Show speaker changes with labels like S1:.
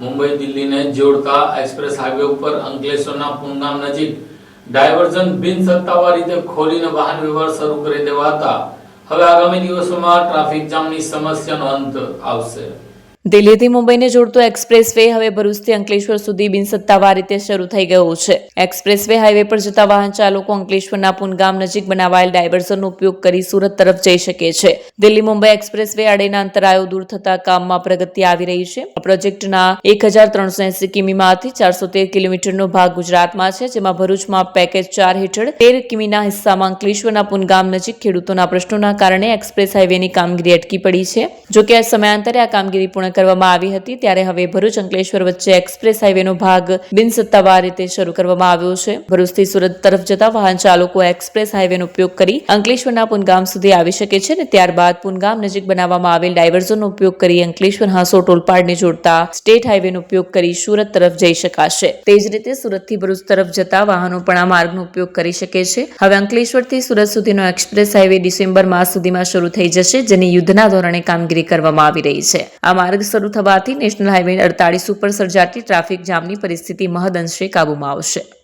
S1: મુંબઈ દિલ્હીને જોડતા express highway ઉપર અંકલેશ્વરના પુનગામ નજીક ડાયવર્ઝન બિન સત્તાવાર રીતે ખોલીને વાહન વ્યવહાર શરૂ કરી દેવાતા. હવે આગામી દિવસોમાં ટ્રાફિક જામની સમસ્યાનો અંત આવશે.
S2: દિલ્હીથી મુંબઈને જોડતો એક્સપ્રેસ વે હવે ભરૂચથી અંકલેશ્વર સુધી બિનસત્તાવાર રીતે શરૂ થઈ ગયો છે. એક્સપ્રેસ વે હાઈવે પર જતા વાહન ચાલકો અંકલેશ્વરના પુનગામ નજીક બનાવાયેલ ડાયવર્ઝનનો ઉપયોગ કરી સુરત તરફ જઈ શકે છે. દિલ્હી મુંબઈ એક્સપ્રેસ વે આડેના અંતરાયો દૂર થતા કામમાં પ્રગતિ આવી રહી છે. આ પ્રોજેક્ટના એક હજાર ત્રણસો એસી કિમીમાંથી ચારસો તેર કિલોમીટરનો ભાગ ગુજરાતમાં છે, જેમાં ભરૂચમાં પેકેજ ચાર હેઠળ તેર કિમીના હિસ્સામાં અંકલેશ્વરના પુનગામ નજીક ખેડૂતોના પ્રશ્નોના કારણે એક્સપ્રેસ હાઈવેની કામગીરી અટકી પડી છે. જોકે આ સમયાંતરે આ કામગીરી પૂર્ણ કરવામાં આવી હતી, ત્યારે હવે ભરૂચ અંકલેશ્વર વચ્ચે એક્સપ્રેસ હાઈવેનો ભાગ બિનસત્તાવાર રીતે શરૂ કરવામાં આવ્યો છે. ભરૂચથી સુરત તરફ જતા વાહન ચાલકો એક્સપ્રેસ હાઈવેનો ઉપયોગ કરી અંકલેશ્વરના પુનગામ સુધી આવી શકે છે અને ત્યારબાદ પુનગામ નજીક બનાવવામાં આવેલ ડાયવર્ઝનનો ઉપયોગ કરી અંકલેશ્વર હાંસો ટોલપાડને જોડતા સ્ટેટ હાઈવેનો ઉપયોગ કરી સુરત તરફ જઈ શકાશે. તે જ રીતે સુરતથી ભરૂચ તરફ જતા વાહનો પણ આ માર્ગનો ઉપયોગ કરી શકે છે. હવે અંકલેશ્વરથી સુરત સુધીનો એક્સપ્રેસ હાઈવે ડિસેમ્બર માસ સુધીમાં શરૂ થઈ જશે, જેની યુદ્ધના ધોરણે કામગીરી કરવામાં આવી રહી છે. આ માર્ગ શરૂ થવાથી નેશનલ હાઈવે અડતાળીસ ઉપર સર્જાતી ટ્રાફિક જામની પરિસ્થિતિ મહદઅંશે કાબૂમાં આવશે.